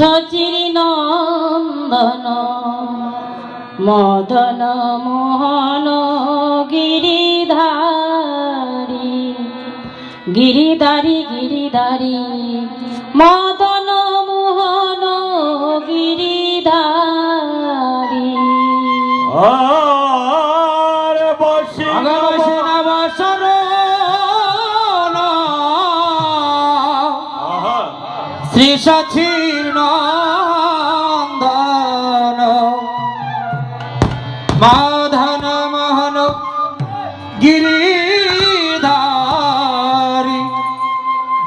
সচির নন্দন মদন মোহন গিরিধারী গিরিধারী গিরিধারী মদন মোহন গিরিধারী। শ্রী সচির মাধন মোহন গিরিধারি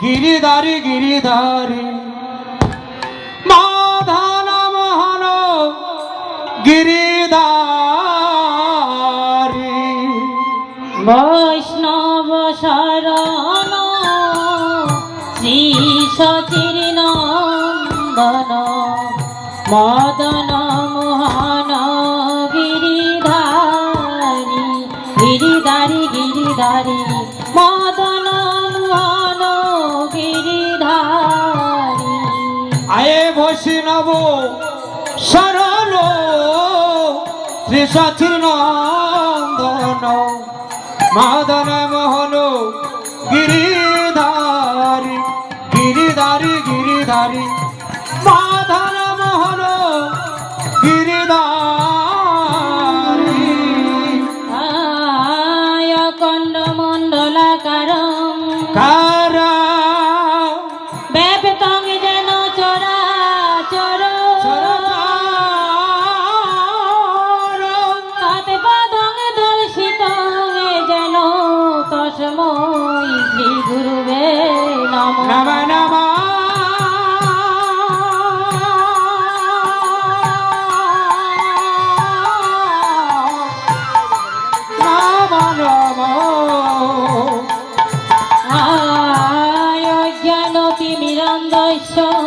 গিরিধারি গিরিধারি। মাধন মোহন গিরিধারি। বৈষ্ণব শরণ শ্রী সচির নন্দন মদন গিরিধারী মদন মোহন গিরিধারী আয়ে বৈষ্ণব সরল শ্রী সচির নন্দন মাদন মোহন, গিরিধারি গিরিধারি গিরিধারি। মাধন মোহন, গিরিধারি। আয় কণ্ড মণ্ডলাকারম কারা? ব্যাপতং যেন চরা চর তাতে পদং দর্শিত যেন তসময় শ্রী গুরুবে নম নম। নম নম।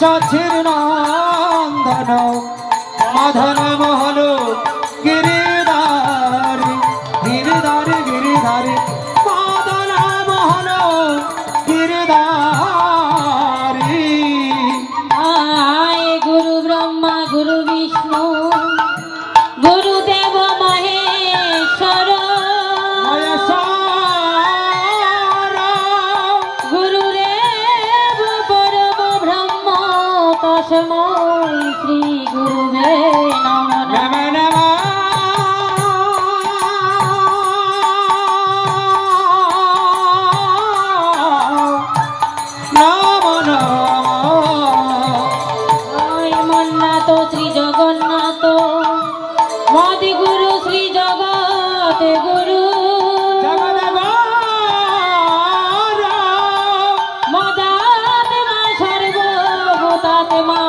সচির নন্দন মাধন মোহন মদি গুরু শ্রী জগত গুরু। মদাতে মা সর্বভূতাতে মা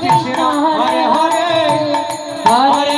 কৃষ্ণ হরে হরে হরে